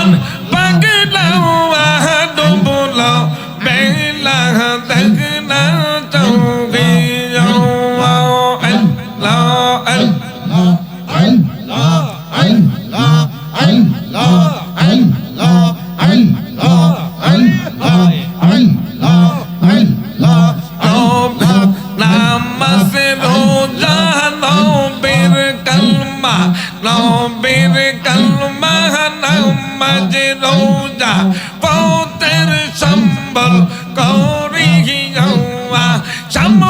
মান বাংলা বলা বেলা Llamo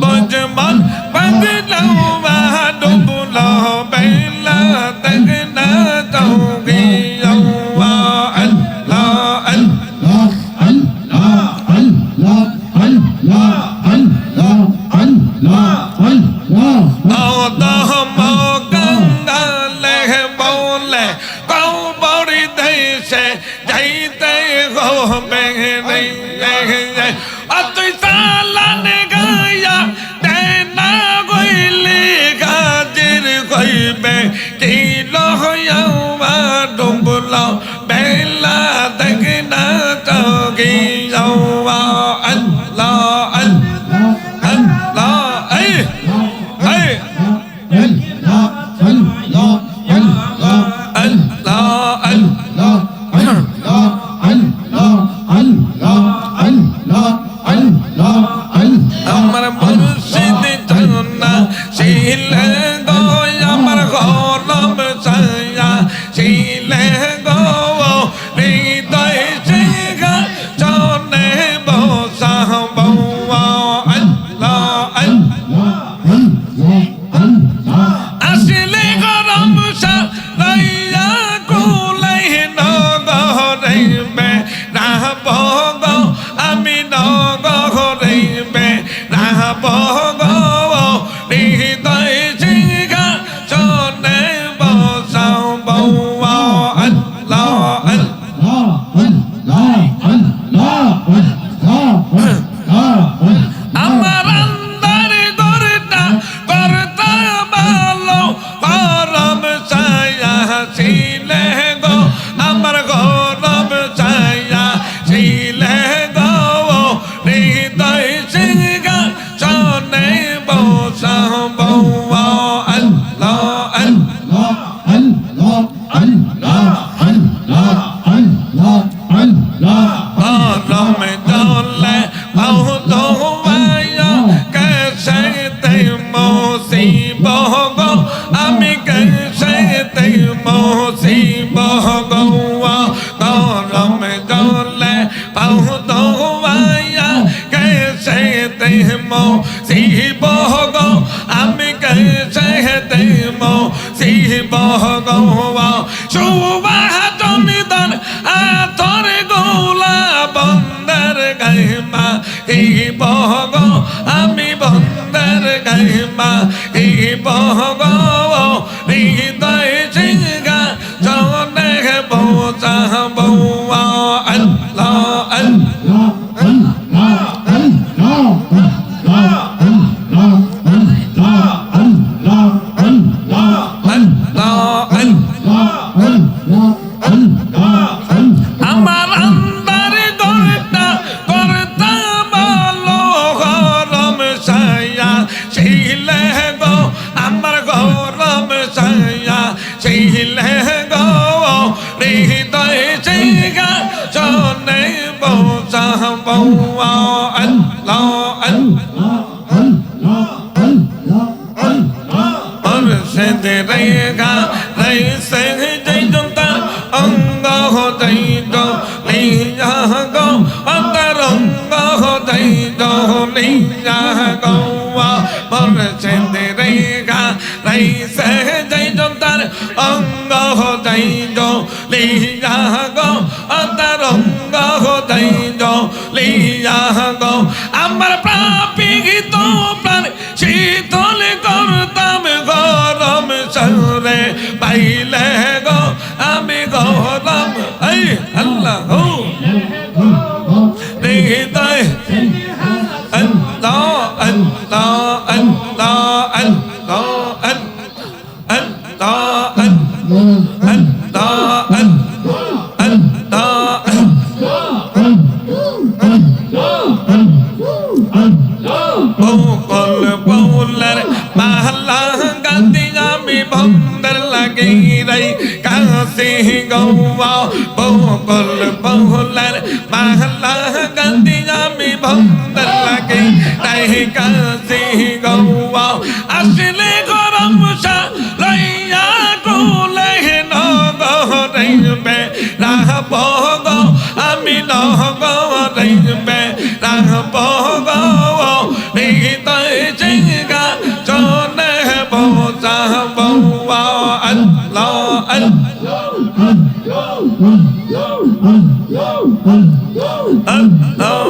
بجمل بدلوا ما دبلا بلا تغنى যাইতে হবে আর তুই তালানে গাইয়া দেনা গইলে, গাজির কইবে কি লহয়া ডুবলাও, বেলা দেখ না তো গিয়া মসিব গো আমি কেসে তে মসিব গো সুবাহ জমিদার আতর গোলা বন্দর গাইমা এই বহগ, আমি বন্দর গাইমা এই বহগ হৃদয় আমার আন্দার গরটা গরটা ভালো গরম ছায়া। ছিলে গো, আমার গরম ছায়া। ছিলে গো, হৃদয় সিংহা চনে বসা বৌয়া অঙ্গ হো জয় জো লিয়া গো অন্তরঙ্গ হো জয় জো লিয়া গো আমার প্রাপিত বউলার মাহলা গান্দি আমি বন্দর লাগে রাই কাছে গৌয়া আসলে গরম সা নগরাইবে রাহব গো আমি নগরাইবে রাহব গো হৃদয় জিঙ্গা চনে বোঝা বৌয়া আল্লাহ আল্লাহ আল্লাহ